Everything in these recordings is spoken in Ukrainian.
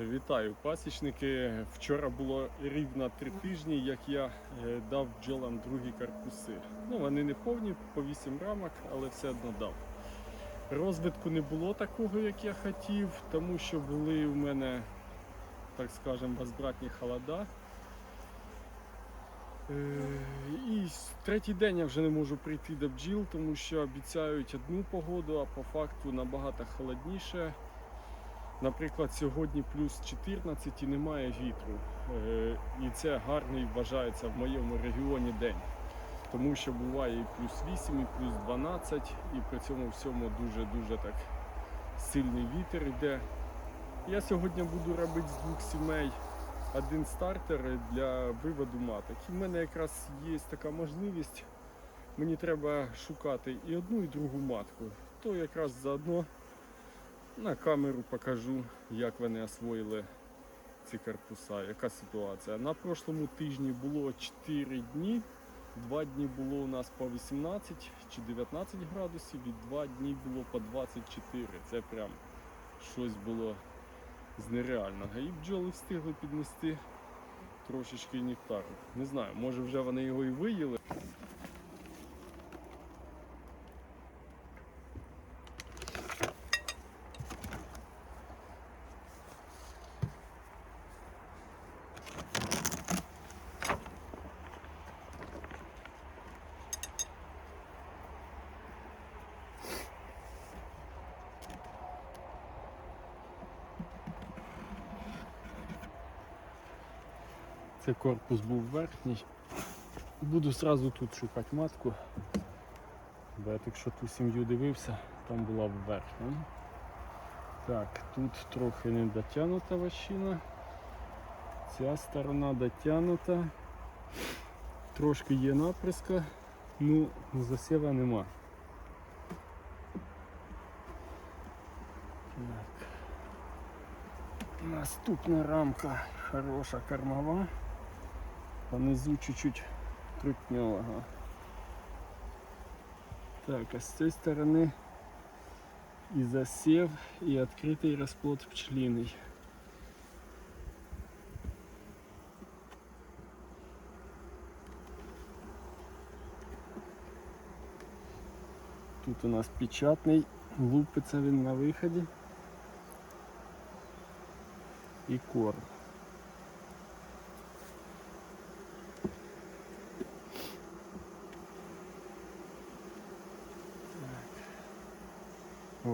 Вітаю пасічники. Вчора було рівно три тижні, як я е, дав бджолам другі карпуси. Ну, вони не повні, по 8 рамок, але все одно дав. Розвитку не було такого, як я хотів, тому що були у мене, так скажемо, безбратні холода. Е, І третій день я вже не можу прийти до бджіл, тому що обіцяють одну погоду, а по факту набагато холодніше. Наприклад, сьогодні плюс 14 і немає вітру. Е, І це гарний вважається в моєму регіоні день. Тому що буває і плюс 8, і плюс 12, і при цьому всьому дуже-дуже так сильний вітер йде. Я сьогодні буду робити з двох сімей один стартер для виводу маток. І в мене якраз є така можливість. Мені треба шукати і одну, і другу матку. То якраз заодно на камеру покажу, як вони освоїли ці корпуса, яка ситуація. На прошлому тижні було 4 дні. Два дні було у нас по 18 чи 19 градусів, і два дні було по 24. Це прям щось було з нереального. І бджоли встигли піднести трошечки нектару. Не знаю, може вже вони його і виїли. Це корпус був верхній. Буду сразу тут шукати матку. Бо я якщо ту сім'ю дивився, там була в верхньому. Так, тут трохи не дотягнута ващина. Ця сторона дотягнута. Трошки є наприска, ну засіва нема. Так. Наступна рамка хороша кормова. Понизу чуть-чуть трутньового. Так, а з цієї сторони і засів, і відкритий розплод пчелиний. Тут у нас печатний, лупиться на виході. І корм.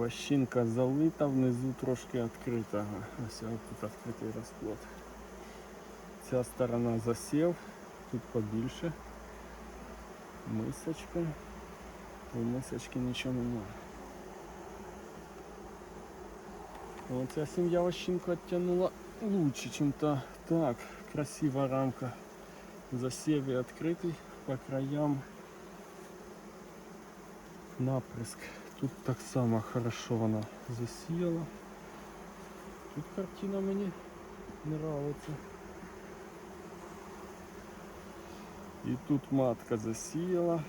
Ващинка залита, внизу трошки відкрита. Ось тут відкритий розплод. Ця сторона засів, тут побільше. Мисочка. У мисочки нічого немає. Оця сім'я ващинку відтягнула лучше, ніж та. Так, красива рамка. Засів відкритий по краям. Наприск. Тут так само хорошо вона засіяла. Тут картина мені нравиться. І тут матка засіяла.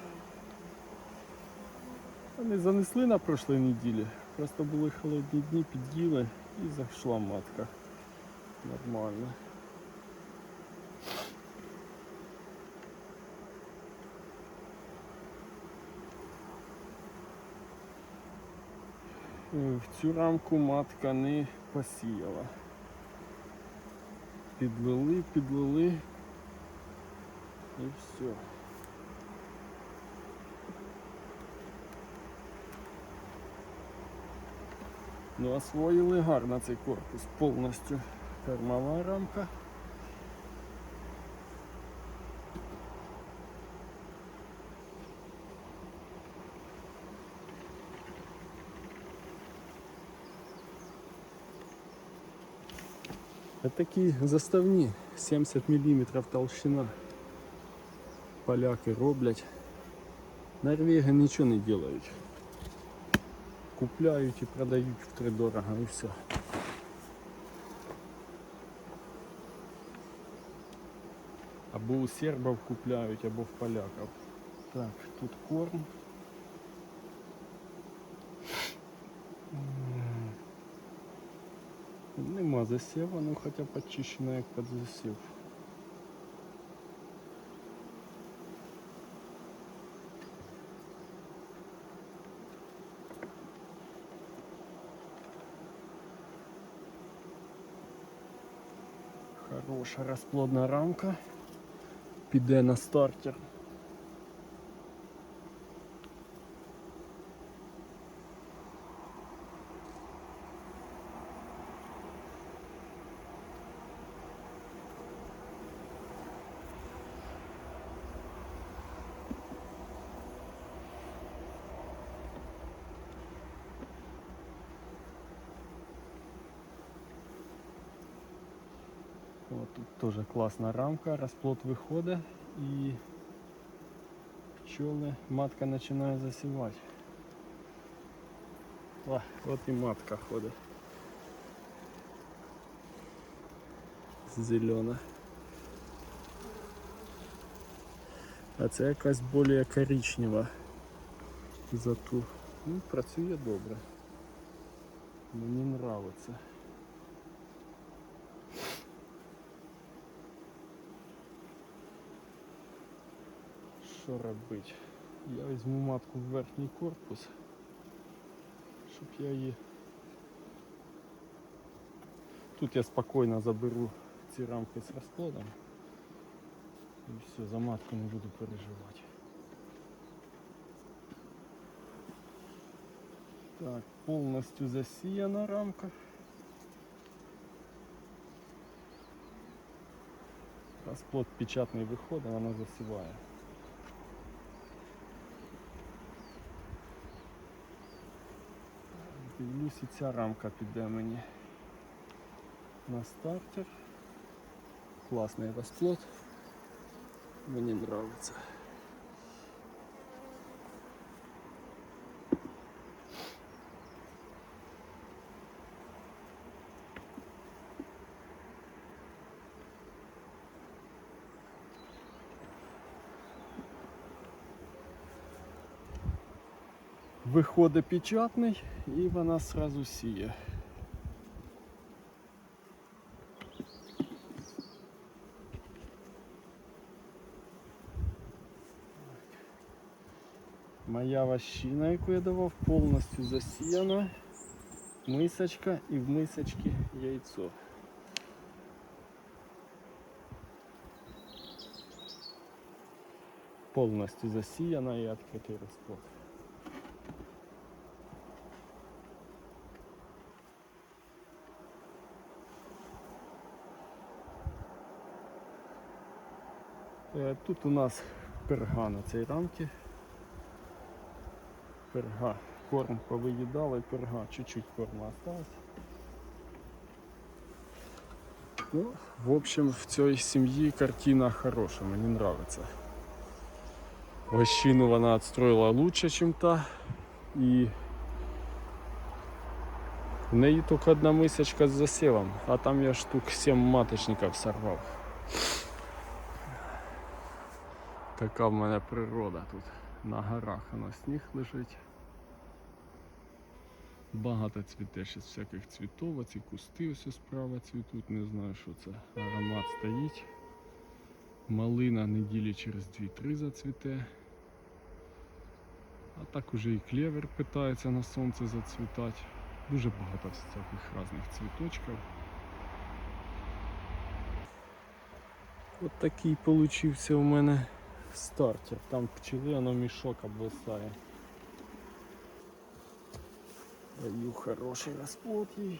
Вони занесли на прошлій неділі. Просто були холодні дні, під'їли і зайшла матка. Нормально. В цю рамку матка не посіяла. Підлили, підлили і все. Ну, освоїли гарно цей корпус повністю. Кормова рамка. Це такі заставні 70 мм толщина. Поляки роблять. Норвеги нічого не роблять. Купляють і продають втридорого і все. Або у сербів купляють, або в поляків. Так, тут корм. Нема засіва, ну хоча б очищена як під засів. Хороша розплодна рамка. Піде на стартер. тут теж класна рамка, розплод виходить і пчоли, матка починає засівати. О, от і матка ходить. Зелена. А це якась більш коричнева за ту. Ну, працює добре. Мені нравиться. Що робити? Я візьму матку в верхній корпус, щоб я її. Тут я спокійно заберу ці рамки з розкладом. І все, за матку не буду переживати. Так, повністю засіяна рамка. Розплод печатний виходить, вона засіває. Дивлюсь, і ця рамка піде мені на стартер. Класний розплод. Мені подобається. Виходить печатний і вона сразу сіє. Моя вощина, яку я давав, повністю засіяна. Мисочка і в мисочці яйцо. Повністю засіяна і відкритий розплод. Тут у нас перга на цій рамці. Перга. Корм повиїдали, перга, чуть-чуть корма осталось. Ну, в общем, в цій сім'ї картина хороша, мені нравится. Вощину вона отстроила лучше, чем та. І в неї тільки одна мисочка з засівом, а там я штук 7 маточників сорвав. Така в мене природа тут. На горах воно сніг лежить. Багато цвіте ще всяких цвітов, ці кусти ось справа цвітуть, не знаю що це. Аромат стоїть. Малина неділі через 2-3 зацвіте. А так уже і клевер питається на сонце зацвітати. Дуже багато всяких різних цвіточків. От такий получився у мене стартер. Там пчели, воно мішок обвисає. Даю хороший розплод їй.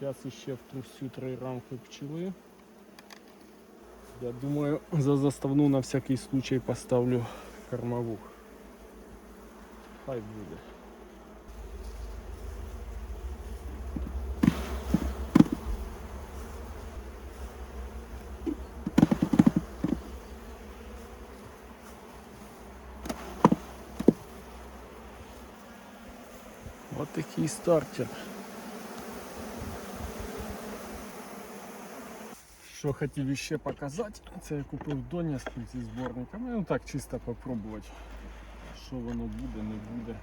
Зараз ще втрусю три рамки пчели. Я думаю, за заставну на всякий случай поставлю кормову. Хай буде. Такий стартер. Що хотів ще показати, це я купив Донецьку зі зборниками. Ну так чисто попробувати, що воно буде, не буде.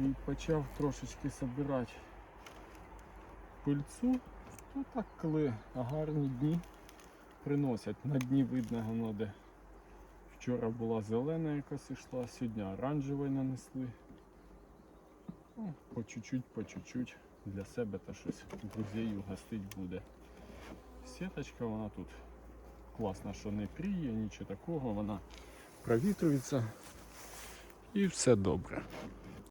І почав трошечки збирати пильцу, то так, коли гарні дні приносять. На дні видно воно де. Вчора була зелена якась ішла, сьогодні оранжевий нанесли. Ну, по чуть-чуть, по чуть-чуть для себе та щось друзів гостить буде. Сіточка вона тут класна, що не пріє, нічого такого, вона провітрюється і все добре.